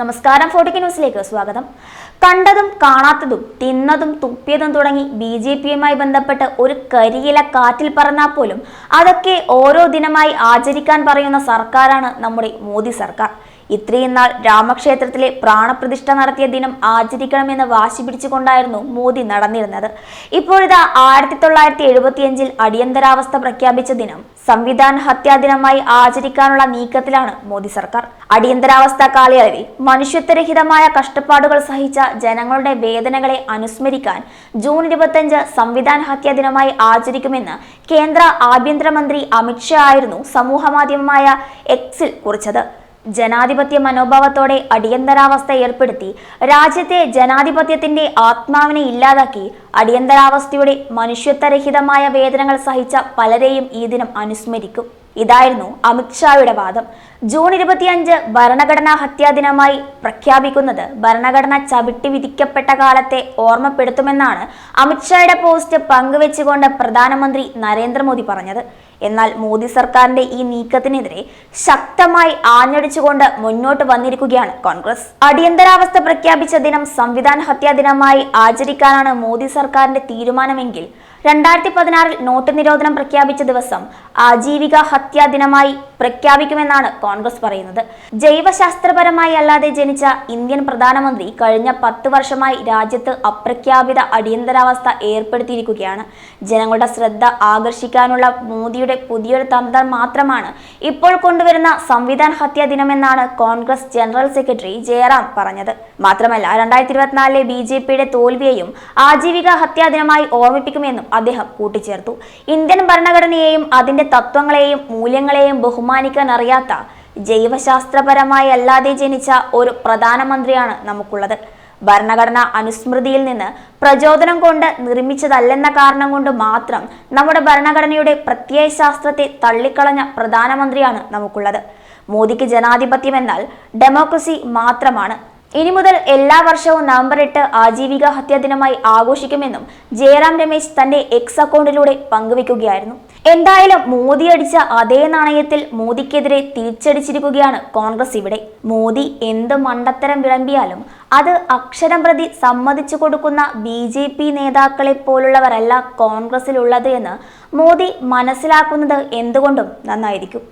നമസ്കാരം ഫോർട്ടിക്ക് ന്യൂസിലേക്ക് സ്വാഗതം. കണ്ടതും കാണാത്തതും തിന്നതും തുപ്പിയതും തുടങ്ങി ബി ജെ പിയുമായി ബന്ധപ്പെട്ട് ഒരു കരിയില കാറ്റിൽ പറഞ്ഞാൽ പോലും അതൊക്കെ ഓരോ ദിനമായി ആചരിക്കാൻ പറയുന്ന സർക്കാരാണ് നമ്മുടെ മോദി സർക്കാർ. ഇത്രയും നാൾ രാമക്ഷേത്രത്തിലെ പ്രാണപ്രതിഷ്ഠ നടത്തിയ ദിനം ആചരിക്കണമെന്ന് വാശി പിടിച്ചുകൊണ്ടായിരുന്നു മോദി നടന്നിരുന്നത്. ഇപ്പോഴിതാ ആയിരത്തി തൊള്ളായിരത്തി എഴുപത്തിയഞ്ചിൽ അടിയന്തരാവസ്ഥ പ്രഖ്യാപിച്ച ദിനം സംവിധാൻ ഹത്യാ ദിനമായി ആചരിക്കാനുള്ള നീക്കത്തിലാണ് മോദി സർക്കാർ. അടിയന്തരാവസ്ഥ കാലയളവിൽ മനുഷ്യത്വരഹിതമായ കഷ്ടപ്പാടുകൾ സഹിച്ച ജനങ്ങളുടെ വേദനകളെ അനുസ്മരിക്കാൻ ജൂൺ ഇരുപത്തിയഞ്ച് സംവിധാൻ ഹത്യാ ദിനമായി ആചരിക്കുമെന്ന് കേന്ദ്ര ആഭ്യന്തരമന്ത്രി അമിത്ഷാ ആയിരുന്നു സമൂഹമാധ്യമമായ എക്സിൽ കുറിച്ചത്. ജനാധിപത്യ മനോഭാവത്തോടെ അടിയന്തരാവസ്ഥ ഏർപ്പെടുത്തി രാജ്യത്തെ ജനാധിപത്യത്തിന്റെ ആത്മാവിനെ ഇല്ലാതാക്കി അടിയന്തരാവസ്ഥയുടെ മനുഷ്യത്വരഹിതമായ വേദനകൾ സഹിച്ച പലരെയും ഈ ദിനം അനുസ്മരിക്കും. ഇതായിരുന്നു അമിത്ഷായുടെ വാദം. ജൂൺ ഇരുപത്തിയഞ്ച് ഭരണഘടനാ ഹത്യാ ദിനമായി പ്രഖ്യാപിക്കുന്നത് ഭരണഘടന ചവിട്ടി വിധിക്കപ്പെട്ട കാലത്തെ ഓർമ്മപ്പെടുത്തുമെന്നാണ് അമിത്ഷായുടെ പോസ്റ്റ് പങ്കുവെച്ചുകൊണ്ട് പ്രധാനമന്ത്രി നരേന്ദ്രമോദി പറഞ്ഞത്. എന്നാൽ മോദി സർക്കാരിന്റെ ഈ നീക്കത്തിനെതിരെ ശക്തമായി ആഞ്ഞടിച്ചുകൊണ്ട് മുന്നോട്ട് വന്നിരിക്കുകയാണ് കോൺഗ്രസ്. അടിയന്തരാവസ്ഥ പ്രഖ്യാപിച്ച ദിനം സംവിധാൻ ഹത്യാ ദിനമായി ആചരിക്കാനാണ് മോദി സർക്കാരിന്റെ തീരുമാനമെങ്കിൽ രണ്ടായിരത്തി പതിനാറിൽ നോട്ട് നിരോധനം പ്രഖ്യാപിച്ച ദിവസം ആജീവിക ഹത്യാ ദിനമായി പ്രഖ്യാപിക്കുമെന്നാണ് കോൺഗ്രസ് പറയുന്നത്. ജൈവശാസ്ത്രപരമായി അല്ലാതെ ജനിച്ച ഇന്ത്യൻ പ്രധാനമന്ത്രി കഴിഞ്ഞ പത്ത് വർഷമായി രാജ്യത്ത് അപ്രഖ്യാപിത അടിയന്തരാവസ്ഥ ഏർപ്പെടുത്തിയിരിക്കുകയാണ്. ജനങ്ങളുടെ ശ്രദ്ധ ആകർഷിക്കാനുള്ള മോദിയുടെ പുതിയൊരു തന്ത്രം മാത്രമാണ് ഇപ്പോൾ കൊണ്ടുവരുന്ന സംവിധാൻ ഹത്യാ ദിനമെന്നാണ് കോൺഗ്രസ് ജനറൽ സെക്രട്ടറി ജയറാം പറഞ്ഞത്. മാത്രമല്ല രണ്ടായിരത്തി ഇരുപത്തിനാലിലെ ബി ജെ പിയുടെ തോൽവിയെയും ആജീവിക ഹത്യാ ദിനമായി ഓർമ്മിപ്പിക്കുമെന്നും അദ്ദേഹം കൂട്ടിച്ചേർത്തു. ഇന്ത്യൻ ഭരണഘടനയെയും അതിന്റെ തത്വങ്ങളെയും മൂല്യങ്ങളെയും ബഹുമാനിക്കാൻ അറിയാത്ത ജൈവശാസ്ത്രപരമായി അല്ലാതെ ജനിച്ച ഒരു പ്രധാനമന്ത്രിയാണ് നമുക്കുള്ളത്. ഭരണഘടന അനുസ്മൃതിയിൽ നിന്ന് പ്രചോദനം കൊണ്ട് നിർമ്മിച്ചതല്ലെന്ന കാരണം കൊണ്ട് മാത്രം നമ്മുടെ ഭരണഘടനയുടെ പ്രത്യയശാസ്ത്രത്തെ തള്ളിക്കളഞ്ഞ പ്രധാനമന്ത്രിയാണ് നമുക്കുള്ളത്. മോദിക്ക് ജനാധിപത്യം എന്നാൽ ഡെമോക്രസി മാത്രമാണ് ഇനി മുതൽ എല്ലാ വർഷവും നവംബർ എട്ട് ആജീവിക ഹത്യാ ദിനമായി ആഘോഷിക്കുമെന്നും ജയറാം രമേശ് തന്റെ എക്സ് അക്കൗണ്ടിലൂടെ പങ്കുവെക്കുകയായിരുന്നു എന്തായാലും മോദി അടിച്ച അതേ നാണയത്തിൽ മോദിക്കെതിരെ തിരിച്ചടിച്ചിരിക്കുകയാണ് കോൺഗ്രസ് ഇവിടെ. മോദി എന്ത് മണ്ടത്തരം വിളമ്പിയാലും അത് അക്ഷരം പ്രതി സമ്മതിച്ചു കൊടുക്കുന്ന ബി ജെ പി നേതാക്കളെ പോലുള്ളവരല്ല കോൺഗ്രസിലുള്ളത് എന്ന് മോദി മനസ്സിലാക്കുന്നത് എന്തുകൊണ്ടും നന്നായിരിക്കും.